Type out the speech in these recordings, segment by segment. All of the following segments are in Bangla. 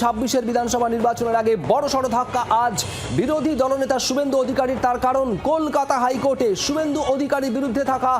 ছাব্বিশের বিধানসভা নির্বাচনের আগে বড় সড় ধাক্কা। আজ বিরোধী দলনেতা শুভেন্দু অধিকারীর তার কারণ। কলকাতা হাইকোর্টে শুভেন্দু অধিকারীর বিরুদ্ধে থাকা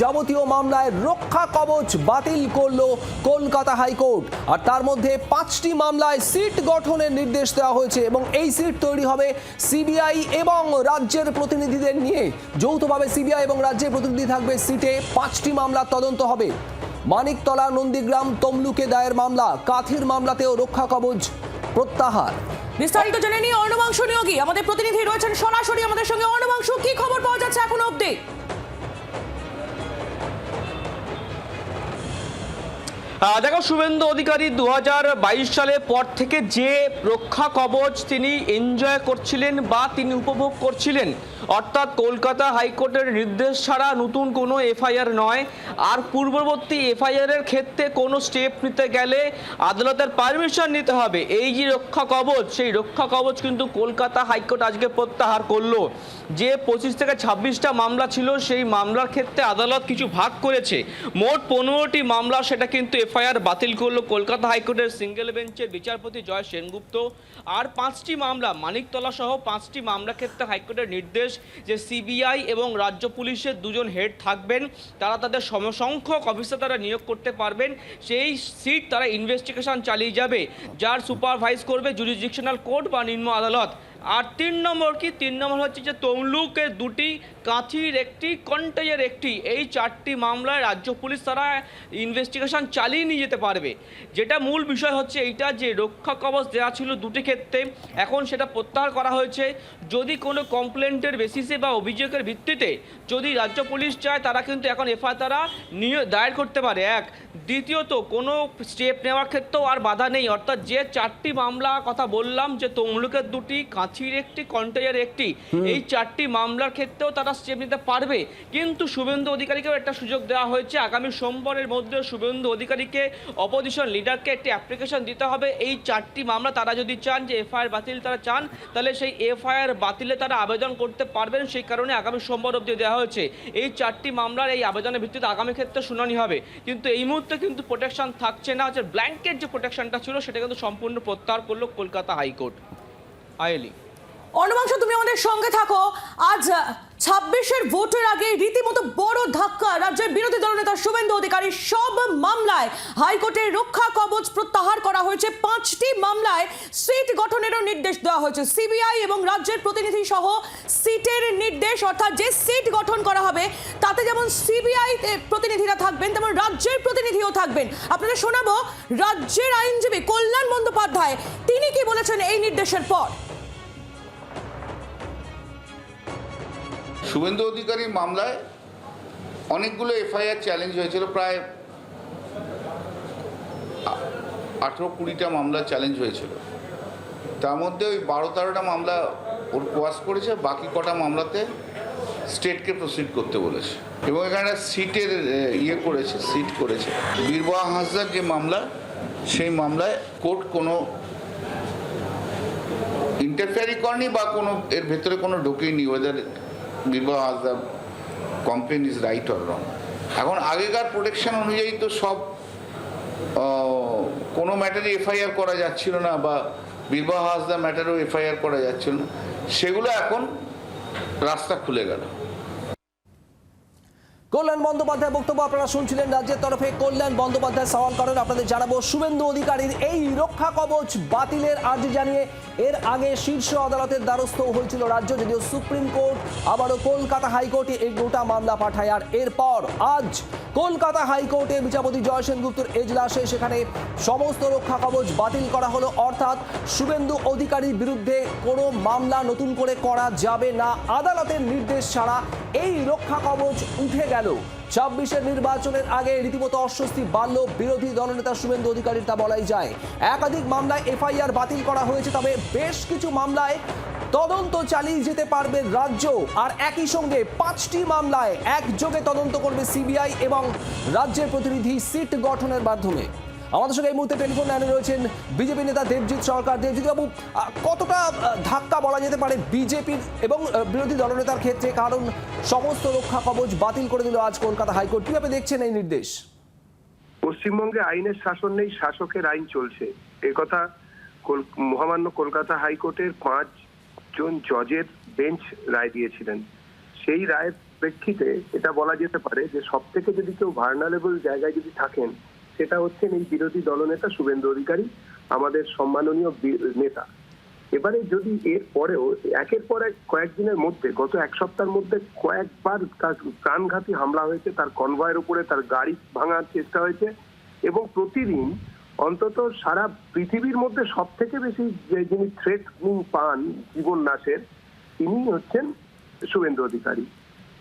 যাবতীয় মামলায় রক্ষা কবচ বাতিল করল কলকাতা হাইকোর্ট। আর তার মধ্যে পাঁচটি মামলায় সিট গঠনের নির্দেশ দেওয়া হয়েছে এবং এই সিট তৈরি হবে সিবিআই এবং রাজ্যের প্রতিনিধিদের নিয়ে। যৌথভাবে সিবিআই এবং রাজ্যের প্রতিনিধি থাকবে সিটে। পাঁচটি মামলার তদন্ত হবে। মানিকতলা নন্দীগ্রাম তমলুকে দায়ের মামলা কাথির মামলাতেও রক্ষা কবচ প্রত্যাহার। বিস্তারিত জেনে নিয়ে অর্ণবাংশু নিয়োগী আমাদের প্রতিনিধি রয়েছেন সরাসরি আমাদের সঙ্গে। অর্ণবাংশু কি খবর পাওয়া যাচ্ছে এখনও অবধি? দেখো শুভেন্দু অধিকারী দু হাজার বাইশ সালের পর থেকে যে রক্ষা কবচ তিনি এনজয় করছিলেন বা তিনি উপভোগ করছিলেন অর্থাৎ কলকাতা হাইকোর্টের নির্দেশ ছাড়া নতুন কোনো এফআইআর নয়। আর পূর্ববর্তী এফআইআর এর ক্ষেত্রে কোনো স্টেপ নিতে গেলে আদালতের পারমিশন নিতে হবে। এই যে রক্ষা কবচ, সেই রক্ষা কবচ কিন্তু কলকাতা হাইকোর্ট আজকে প্রত্যাহার করল। যে পঁচিশ থেকে ছাব্বিশটা মামলা ছিল, সেই মামলার ক্ষেত্রে আদালত কিছু ভাগ করেছে। মোট পনেরোটি মামলা সেটা কিন্তু এফআইআর বাতিল করল কলকাতা হাইকোর্টের সিঙ্গেল বেঞ্চের বিচারপতি জয় সেনগুপ্ত। আর পাঁচটি মামলা, মানিকতলা সহ পাঁচটি মামলা ক্ষেত্রে হাইকোর্টের নির্দেশ যে সিবিআই এবং রাজ্য পুলিশের দুজন হেড থাকবেন, তারা তাদের সমসংখ্যক অফিসার তারা নিয়োগ করতে পারবেন, সেই সিট তারা ইনভেস্টিগেশন চালিয়ে যাবে। যার সুপারভাইজ করবে জুরিসডিকশনাল কোর্ট বা নিম্ন আদালত। আর তিন নম্বর কি? তিন নম্বর হচ্ছে যে তমলুকের দুটি, কাঁথির একটি কন্টেজের একটি। এই চারটি মামলায় রাজ্য পুলিশ তারা ইনভেস্টিগেশন চালিয়ে নিয়ে যেতে পারবে। যেটা মূল বিষয় হচ্ছে এইটা যে রক্ষা কবচ দেওয়া ছিল দুটি ক্ষেত্রে, এখন সেটা প্রত্যাহার করা হয়েছে। যদি কোনো কমপ্লেন্টের বেসিসে বা অভিযোগের ভিত্তিতে যদি রাজ্য পুলিশ চায়, তারা কিন্তু এখন এফআই তারা নিয়ে দায়ের করতে পারে। এক। দ্বিতীয়ত, কোনো স্টেপ নেওয়ার ক্ষেত্রেও আর বাধা নেই। অর্থাৎ যে চারটি মামলা কথা বললাম, যে তমলুকের দুটি কাঁথির একটি কন্টেজের একটি এই চারটি মামলার ক্ষেত্রেও তারা স্টেপ নিতে পারবে। কিন্তু শুভেন্দু অধিকারীকেও একটা সুযোগ দেওয়া হয়েছে। আগামী সোমবারের মধ্যে শুভেন্দু অধিকারীকে অপোজিশন লিডারকে একটি অ্যাপ্লিকেশন দিতে হবে। এই চারটি মামলা তারা যদি চান যে এফআইআর বাতিল তারা চান তাহলে সেই এফআইআর বাতিলে তারা আবেদন করতে পারবেন। সেই কারণে আগামী সোমবার অবধি দেওয়া হয়েছে। এই চারটি মামলার এই আবেদনের ভিত্তিতে আগামী ক্ষেত্রে শুনানি হবে। কিন্তু এই মুহূর্তে কিন্তু প্রোটেকশন থাকছে না। যে ব্ল্যাঙ্কেট যে প্রোটেকশনটা ছিল সেটা কিন্তু সম্পূর্ণ প্রত্যাহার করল কলকাতা হাইকোর্ট। আয়েলি অর্ণবাংশু তুমি আমাদের সঙ্গে থাকো। আজ ছাব্বিশের ভোটের আগে রীতিমতো বড় ধাক্কা রাজ্যের বিরোধী দলনেতা শুভেন্দু অধিকারী সব মামলায় হাইকোর্টের রক্ষা কবচ প্রত্যাহার করা হয়েছে। পাঁচটি মামলায় সিট গঠনেরও নির্দেশ দেওয়া হয়েছে। সিবিআই এবং রাজ্যের প্রতিনিধি সহ সিটের নির্দেশ, অর্থাৎ যে সিট গঠন করা হবে, তাতে যেমন সিবিআই প্রতিনিধিরা থাকবেন, তেমন রাজ্যের প্রতিনিধিও থাকবেন। আপনাদের শোনাবো, রাজ্যের আইনজীবী কল্যাণ বন্দ্যোপাধ্যায়, তিনি কি বলেছেন এই নির্দেশের পর? শুভেন্দু অধিকারীর মামলায় অনেকগুলো এফআইআর চ্যালেঞ্জ হয়েছিল, প্রায় আঠেরো কুড়িটা মামলা চ্যালেঞ্জ হয়েছিল। তার মধ্যে ওই বারো তেরোটা মামলা ওর কোয়াশ করেছে, বাকি কটা মামলাতে স্টেটকে প্রসিড করতে বলেছে। এবং এখানে সিটের ইয়ে করেছে সিট করেছে। বীরবাহা হাসদার যে মামলা, সেই মামলায় কোর্ট কোনো ইন্টারফেয়ারি করেনি বা কোনো, এর ভেতরে কোনো ঢোকেনি ওয়েদার বিবাহ হাসদার complain is right or wrong এখন আগেকার প্রোটেকশন অনুযায়ী তো সব কোনো ম্যাটারে এফআইআর করা যাচ্ছিল না বা বিবাহ হাসদা ম্যাটারেও এফআইআর করা যাচ্ছিল না, সেগুলো এখন রাস্তা খুলে গেল। কল্যাণ বন্দ্যোপাধ্যায় বক্তব্য আপনারা শুনছিলেন রাজ্যের তরফে। কল্যাণ বন্দ্যোপাধ্যায় সওয়াল করেন, আপনাদের জানাব শুভেন্দু অধিকারীর এই রক্ষা কবচ বাতিলের আর্জি জানিয়ে এর আগে শীর্ষ আদালতের দ্বারস্থ হয়েছিল রাজ্য, যদিও সুপ্রিম কোর্ট আবারও কলকাতা হাইকোর্টে এই গোটা মামলা পাঠায়। আর এরপর আজ কলকাতা হাইকোর্টে বিচারপতি জয় সেনগুপ্তর এজলাসে সেখানে সমস্ত রক্ষা কবচ বাতিল করা হলো। অর্থাৎ শুভেন্দু অধিকারীর বিরুদ্ধে কোনো মামলা নতুন করে করা যাবে না। আদালতের নির্দেশ ছাড়া এই রক্ষা কবচ উঠে গেল। ছাব্বিশের নির্বাচনের আগে রীতিমতো অস্বস্তি বাড়ল বিরোধী দলনেতা শুভেন্দু অধিকারীর, তা বলাই যায়। একাধিক মামলায় এফআইআর বাতিল করা হয়েছে, তবে বেশ কিছু মামলায় তদন্ত চালিয়ে যেতে পারবে রাজ্য। আর একই সঙ্গে পাঁচটি মামলায় একযোগে তদন্ত করবে সিবিআই এবং রাজ্যের প্রতিনিধি সিট গঠনের মাধ্যমে। আমাদের সঙ্গে এই মুহূর্তে টেলিফোন লাইনে রয়েছেন বিজেপি নেতা দেবজিৎ সরকার। দেবজিৎ বাবু কতটা ধাক্কা বলা যেতে পারে বিজেপির এবং বিরোধী দলনেতার ক্ষেত্রে? কারণ সমস্ত রক্ষা কবচ বাতিল করে দিল আজ কলকাতা হাইকোর্ট। কীভাবে দেখছেন এই নির্দেশ? পশ্চিমবঙ্গে আইনের শাসন নেই, শাসকের আইন চলছে। এ কথা মহামান্য কলকাতা হাইকোর্টের পাঁচ জন জজের বেঞ্চ রায় দিয়েছিলেন। সেই রায়ের প্রেক্ষিতে এটা বলা যেতে পারে যে সব থেকে যদি কেউ ভার্নারেবল জায়গায় যদি থাকেন সেটা হচ্ছেন এই বিরোধী দলনেতা শুভেন্দু অধিকারী, আমাদের সম্মাননীয় নেতা। এবারে যদি এর পরেও, একের পর এক কয়েকদিনের মধ্যে, গত এক সপ্তাহের মধ্যে কয়েকবার প্রাণঘাতী হামলা হয়েছে, তার কনভয়ের উপরে তার গাড়ি ভাঙার চেষ্টা হয়েছে, এবং প্রতিদিন অন্তত সারা পৃথিবীর মধ্যে সব থেকে বেশি যে যিনি থ্রেট পান জীবন নাশের, তিনি হচ্ছেন শুভেন্দু অধিকারী,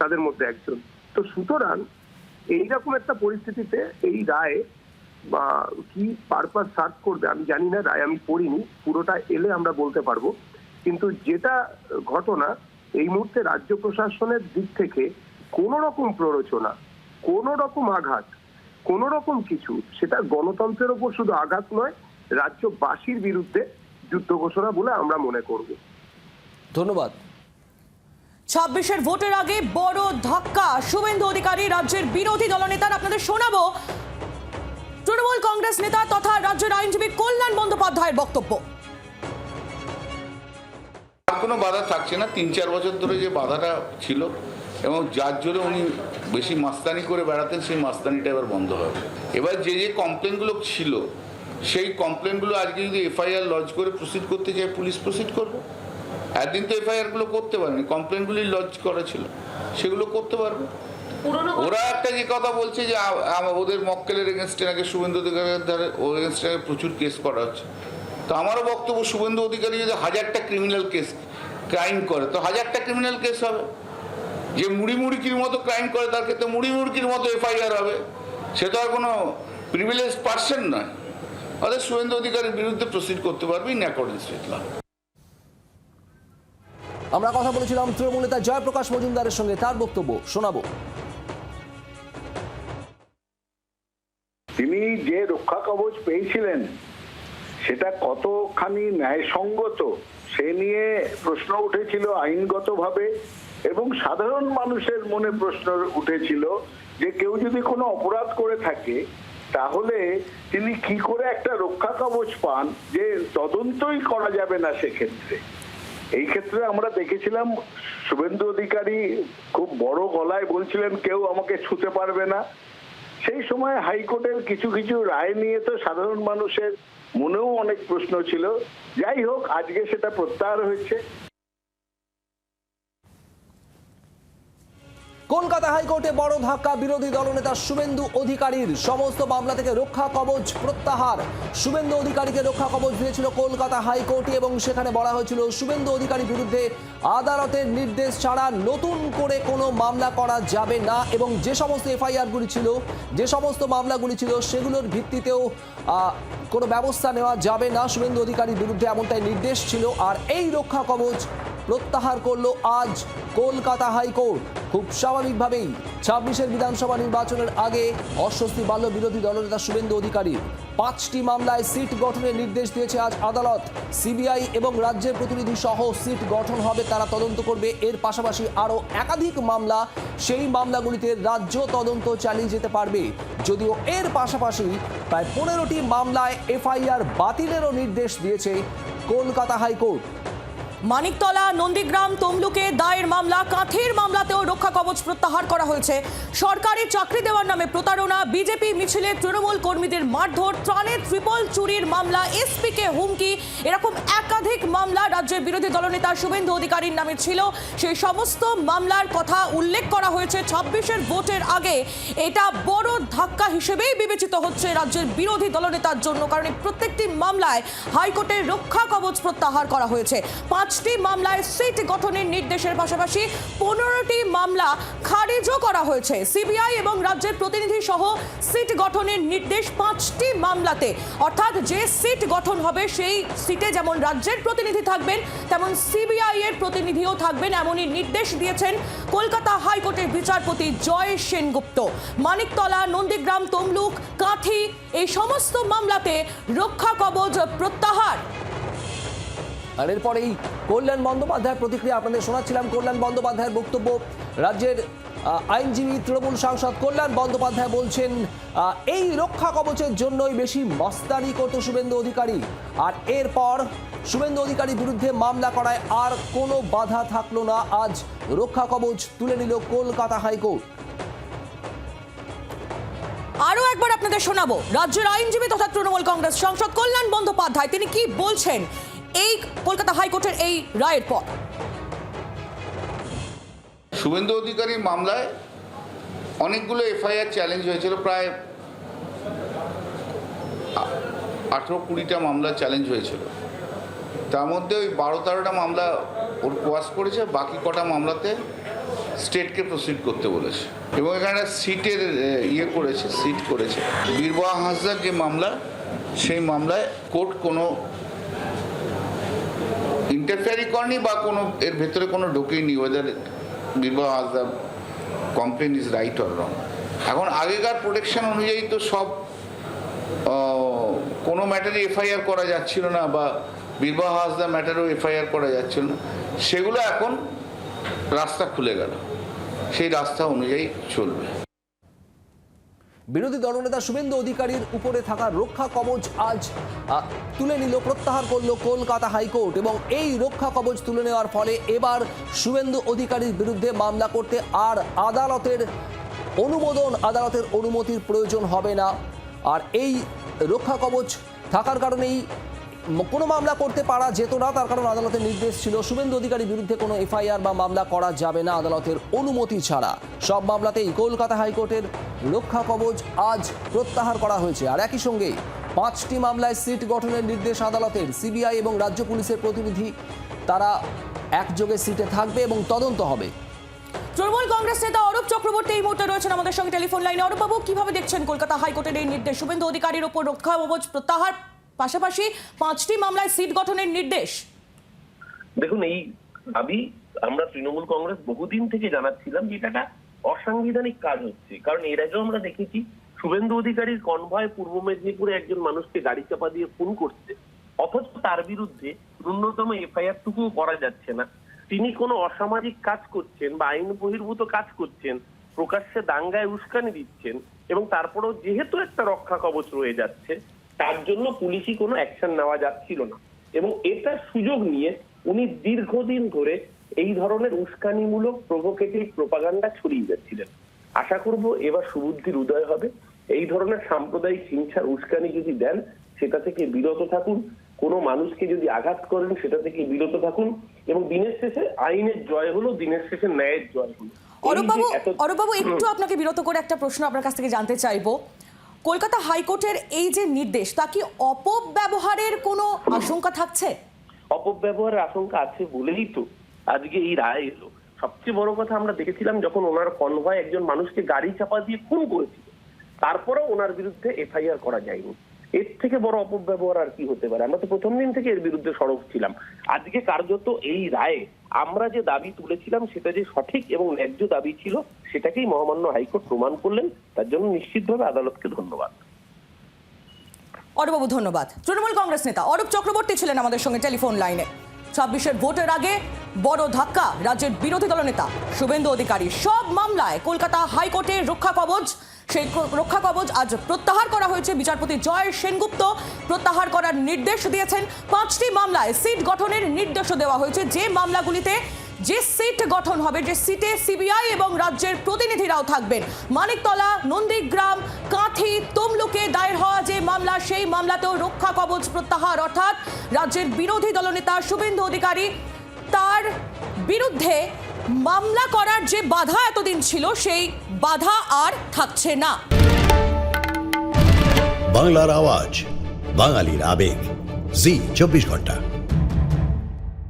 তাদের মধ্যে একজন। তো সুতরাং, এইরকম একটা পরিস্থিতিতে এই রায় বা কি পারপাস সার্ভ করবে, আমি জানি না, রায় আমি পড়িনি, পুরোটা এলে আমরা বলতে পারব। কিন্তু যেটা ঘটনা, এই মুহূর্তে রাজ্য প্রশাসনের দিক থেকে কোন রকম প্ররোচনা কোন রকম আঘাত কোন রকম কিছু, সেটা গণতন্ত্রের ওপর শুধু আঘাত নয়, রাজ্যবাসীর বিরুদ্ধে যুদ্ধ ঘোষণা বলে আমরা মনে করব। ধন্যবাদ। ছাব্বিশের ভোটের আগে বড় ধাক্কা। শুভেন্দু অধিকারী, রাজ্যের বিরোধী দলনেতার, আপনাদের শোনাবো তৃণমূল কংগ্রেস নেতা তথা রাজ্যের আইনজীবী কল্যাণ বন্দ্যোপাধ্যায়ের বক্তব্য। কোনো বাধা থাকছে না। তিন চার বছর ধরে যে বাধাটা ছিল এবং যার জন্য উনি বেশি মাস্তানি করে বেড়াতেন, সেই মাস্তানিটা এবার বন্ধ হবে। এবার যে যে কমপ্লেনগুলো ছিল, সেই কমপ্লেনগুলো আজকে যদি এফআইআর লজ করে প্রসিড করতে চায়, পুলিশ প্রসিড করবে। একদিন তো এফআইআরগুলো করতে পারেনি, কমপ্লেনগুলি লজ করা ছিল, সেগুলো করতে পারবে। ওরা একটা যে কথা বলছে যে ওদের মক্কেলের এগেনস্টে নাকি শুভেন্দু অধিকারের ধারে ওর এগেনস্টে নাকি প্রচুর কেস করা হচ্ছে। তো আমারও বক্তব্য শুভেন্দু অধিকারী যদি হাজারটা ক্রিমিনাল কেস ক্রাইম করে তো হাজারটা ক্রিমিনাল কেস হবে। যে মুড়ি মুড়কির মতো ক্রাইম করে তার ক্ষেত্রে মুড়ি মুড়কির মতো এফআইআর হবে। সে তো আর কোনো প্রিভিলেজ পার্সন নয়। অর্থাৎ শুভেন্দু অধিকারীর বিরুদ্ধে প্রসিড করতে পারবে ইন অ্যাকর্ডেন্স উইথ ল আমরা কথা বলেছিলাম তৃণমূল নেতা জয়প্রকাশ মজুমদারের সঙ্গে তার বক্তব্য শোনাবো। তিনি যে রক্ষা কবচ পেয়েছিলেন, সেটা কতখানি ন্যায়সঙ্গত, সে নিয়ে প্রশ্ন উঠেছিল আইনগতভাবে এবং সাধারণ মানুষের মনে প্রশ্ন উঠেছিল যে কেউ যদি কোনো অপরাধ করে থাকে, তাহলে তিনি কি করে একটা রক্ষা কবচ পান যে তদন্তই করা যাবে না সেক্ষেত্রে? এই ক্ষেত্রে আমরা দেখেছিলাম, শুভেন্দু অধিকারী খুব বড় গলায় বলছিলেন, কেউ আমাকে ছুতে পারবে না। সেই সময় হাইকোর্টের কিছু কিছু রায় নিয়ে তো সাধারণ মানুষের মনেও অনেক প্রশ্ন ছিল। যাই হোক, আজকে সেটা প্রত্যাহার হয়েছে। কলকাতা হাইকোর্টে বড় ধাক্কা, বিরোধী দলনেতা শুভেন্দু অধিকারীর। সমস্ত মামলা থেকে রক্ষা কবচ প্রত্যাহার। শুভেন্দু অধিকারীকে রক্ষা কবচ দিয়েছিল কলকাতা হাইকোর্টে এবং সেখানে বলা হয়েছিল শুভেন্দু অধিকারীর বিরুদ্ধে আদালতের নির্দেশ ছাড়া নতুন করে কোনো মামলা করা যাবে না এবং যে সমস্ত এফআইআরগুলি ছিল, যে সমস্ত মামলাগুলি ছিল সেগুলোর ভিত্তিতেও কোনো ব্যবস্থা নেওয়া যাবে না। শুভেন্দু অধিকারীর বিরুদ্ধে এমনটাই নির্দেশ ছিল। আর এই রক্ষা কবচ প্রত্যাহার করল আজ কলকাতা হাইকোর্ট। খুব স্বাভাবিকভাবেই ছাব্বিশের বিধানসভা নির্বাচনের আগে অস্বস্তি বাড়ল বিরোধী দলনেতা শুভেন্দু অধিকারী। পাঁচটি মামলায় সিট গঠনের নির্দেশ দিয়েছে আজ আদালত। সিবিআই এবং রাজ্যের প্রতিনিধি সহ সিট গঠন হবে তারা তদন্ত করবে। এর পাশাপাশি আরও একাধিক মামলা, সেই মামলাগুলিতে রাজ্য তদন্ত চালিয়ে যেতে পারবে। যদিও এর পাশাপাশি প্রায় পনেরোটি মামলায় এফআইআর বাতিলেরও নির্দেশ দিয়েছে কলকাতা হাইকোর্ট। মানিকতলা, নন্দীগ্রাম, তমলুকে দায়ের মামলা, কাঁথের মামলাতেও রক্ষা কবচ প্রত্যাহার করা হয়েছে। সরকারি চাকরি দেওয়ার নামে প্রতারণা, বিজেপি মিছিলে তৃণমূল কর্মীদের মারধর ত্রাণের ট্রিপল চুরির মামলা, এসপিকে হুমকি, এরকম একাধিক মামলা রাজ্যের বিরোধী দলনেতা শুভেন্দু অধিকারীর নামে ছিল। সেই সমস্ত মামলার কথা উল্লেখ করা হয়েছে ছাব্বিশের ভোটের আগে। এটা বড় ধাক্কা হিসেবেই বিবেচিত হচ্ছে রাজ্যের বিরোধী দলনেতার জন্য, কারণ প্রত্যেকটি মামলায় হাইকোর্টের রক্ষা কবচ প্রত্যাহার করা হয়েছে। পাঁচটি মামলায় সিট গঠনের নির্দেশের পাশাপাশি পনেরোটি মামলা খারিজও করা হয়েছে। সিবিআই এবং রাজ্যের প্রতিনিধি সহ সিট গঠনের নির্দেশ পাঁচটি মামলাতে। অর্থাৎ যে সিট গঠন হবে সেই সিটে যেমন রাজ্যের প্রতিনিধি থাকবেন, তেমন সিবিআই এর প্রতিনিধিও থাকবেন এমনই নির্দেশ দিয়েছেন কলকাতা হাইকোর্টের বিচারপতি জয় সেনগুপ্ত। মানিকতলা, নন্দীগ্রাম, তমলুক, কাঁথি এই সমস্ত মামলাতে রক্ষা কবচ প্রত্যাহার। আর এরপরেই কল্যাণ বন্দ্যোপাধ্যায়ের প্রতিক্রিয়া আপনাদের শোনাচ্ছিলাম। কল্যাণ বন্দ্যোপাধ্যায়ের বক্তব্য, রাজ্যের আইনজীবী তৃণমূল সাংসদ কল্যাণ বন্দ্যোপাধ্যায় বলছেন এই রক্ষা কবচের জন্যই বেশি মস্তানি করত শুভেন্দু অধিকারী। আর এরপর শুভেন্দু অধিকারীর বিরুদ্ধে মামলা করায় আর কোনো বাধা থাকল না। আজ রক্ষা কবচ তুলে নিল কলকাতা হাইকোর্ট। আরও একবার আপনাদের শোনাবো। রাজ্যের আইনজীবী তথা তৃণমূল কংগ্রেস সাংসদ কল্যাণ বন্দ্যোপাধ্যায়, তিনি কি বলছেন? এই কলকাতা হাইকোর্টের এই রায়ের পর। শুভেন্দু অধিকারীর মামলায় অনেকগুলো এফআইআর চ্যালেঞ্জ হয়েছিল, প্রায় আঠেরো কুড়িটা মামলা চ্যালেঞ্জ হয়েছিল। তার মধ্যে ওই বারো তেরোটা মামলা ওর কোয়াশ করেছে, বাকি কটা মামলাতে স্টেটকে প্রসিড করতে বলেছে। এবং এখানে সিটের ইয়ে করেছে, সিট করেছে। বীরবাহ হাসদার যে মামলা, সেই মামলায় কোর্ট কোনো ইন্টারফেয়ারি করেনি বা কোনো, এর ভেতরে কোনো ঢোকেনি ওয়েদার বিবাহ হাসদার complain is right or wrong এখন আগেকার প্রোটেকশন অনুযায়ী তো সব কোনো ম্যাটারে এফআইআর করা যাচ্ছিল না বা বিবাহ হাসদা ম্যাটারেও এফআইআর করা যাচ্ছিল না। সেগুলো এখন রাস্তা খুলে গেল। সেই রাস্তা অনুযায়ী চলবে। বিরোধী দলনেতা শুভেন্দু অধিকারীর উপরে থাকা রক্ষা কবচ আজ তুলে নিল, প্রত্যাহার করল কলকাতা হাইকোর্ট এবং এই রক্ষা কবচ তুলে নেওয়ার ফলে এবার শুভেন্দু অধিকারীর বিরুদ্ধে মামলা করতে আর আদালতের অনুমোদন, আদালতের অনুমতির প্রয়োজন হবে না। আর এই রক্ষা কবচ থাকার কারণেই কোনো মামলা করতে পারা যেত না, তার কারণ আদালতের নির্দেশ ছিল শুভেন্দু অধিকারীর বিরুদ্ধে কোনো এফআইআর বা মামলা করা যাবে না আদালতের অনুমতি ছাড়া। সব মামলাতেই কলকাতা হাইকোর্টের রক্ষা কবচ আজ প্রত্যাহার করা হয়েছে। আর একই সঙ্গে পাঁচটি মামলায় সিট গঠনের নির্দেশ আদালতের। সিবিআই এবং রাজ্য পুলিশের প্রতিনিধি, তারা একযোগে সিটে থাকবে এবং তদন্ত হবে। তৃণমূল কংগ্রেস নেতা অরূপ চক্রবর্তী এই মুহূর্তে রয়েছেন আমাদের সঙ্গে টেলিফোন লাইনে। অরূপ বাবু কীভাবে দেখছেন কলকাতা হাইকোর্টের এই নির্দেশ? শুভেন্দু অধিকারীর ওপর রক্ষা প্রত্যাহার পাশাপাশি পাঁচটি মামলায় সিট গঠনের নির্দেশ। দেখুন, এই দাবি আমরা তৃণমূল কংগ্রেস বহুদিন থেকে জানাচ্ছিলাম যে এটা অসাংবিধানিক কাজ হচ্ছে। কারণ এর আগেও আমরা দেখেছি, শুভেন্দু অধিকারীর কনভয় পূর্ব মেদিনীপুরে একজন মানুষকে গাড়ি চাপা দিয়ে খুন করছে। অথচ তার বিরুদ্ধে ন্যূনতম এফআইআর টুকুও করা যাচ্ছে না। তিনি কোনো অসামাজিক কাজ করছেন বা আইন বহির্ভূত কাজ করছেন, প্রকাশ্যে দাঙ্গায় উস্কানি দিচ্ছেন এবং তারপরেও যেহেতু একটা রক্ষা কবচ রয়ে যাচ্ছে তার জন্য পুলিশি কোনো অ্যাকশন নেওয়া যাচ্ছিল না। এবং এটার সুযোগ নিয়ে উনি দীর্ঘদিন ধরে এই ধরনের উস্কানিমূলক প্রভোকেটিভ প্রপাগান্ডা ছড়িয়ে যাচ্ছিলেন। আশা করব এবার সুবুদ্ধির উদয় হবে। এই ধরনের সাম্প্রদায়িক হিংসার উস্কানি যদি দেন সেটা থেকে বিরত থাকুন। কোনো মানুষকে যদি আঘাত করেন সেটা থেকে বিরত থাকুন। এবং দিনের শেষে আইনের জয় হলো দিনের শেষে ন্যায়ের জয় হলো। অরূপবাবু অরূপবাবু একটু আপনাকে বিরত করে একটা প্রশ্ন আপনার কাছ থেকে জানতে চাইব। কলকাতা হাইকোর্টের এই যে নির্দেশ, তা কি অপব্যবহারের কোনো আশঙ্কা থাকছে? অপব্যবহারের আশঙ্কা আছে বলেই তো আজকে এই রায় এলো। সবচেয়ে বড় কথা আমরা দেখেছিলাম যখন ওনার কনভয় একজন মানুষকে গাড়ি চাপা দিয়ে খুন করেছিল, তারপরেও ওনার বিরুদ্ধে এফআইআর করা যায়নি। এর থেকে বড় অপব্যবহার আর কি হতে পারে? আমরা তো প্রথম দিন থেকে এর বিরুদ্ধে সরব ছিলাম। আজকে কার্যত এই রায়ে আমরা যে দাবি তুলেছিলাম সেটা যে সঠিক এবং ন্যায্য দাবি ছিল, সেটাকেই মহামান্য হাইকোর্ট প্রমাণ করলেন। তার জন্য নিশ্চিতভাবে আদালতকে ধন্যবাদ। অরূপবাবু, ধন্যবাদ। তৃণমূল কংগ্রেস নেতা অরূপ চক্রবর্তী ছিলেন আমাদের সঙ্গে টেলিফোন লাইনে। ছাব্বিশের ভোটের আগে বড় ধাক্কা রাজ্যের বিরোধী দলনেতা শুভেন্দু অধিকারী। সব মামলায় কলকাতা হাইকোর্টে রক্ষা কবচ। সেই রক্ষা কবচ আজ প্রত্যাহার করা হয়েছে। বিচারপতি জয় সেনগুপ্ত প্রত্যাহার করার নির্দেশ দিয়েছেন। পাঁচটি মামলায় সিট গঠনের নির্দেশও দেওয়া হয়েছে। যে মামলাগুলিতে যে সিট গঠন হবে, যে সিটে সিবিআই এবং রাজ্যের প্রতিনিধিরাও থাকবেন। মানিকতলা, নন্দীগ্রাম, কাঁথি, তমলুকে দায়ের হওয়া যে মামলা, সেই মামলাতেও রক্ষা কবচ প্রত্যাহার। অর্থাৎ রাজ্যের বিরোধী দলনেতা শুভেন্দু অধিকারী তার বিরুদ্ধে মামলা করার যে বাধা এতদিন ছিল, সেই বাধা আর থাকছে না। বাংলার আওয়াজ, বাঙালির আবেগ। জি, চব্বিশ ঘণ্টা।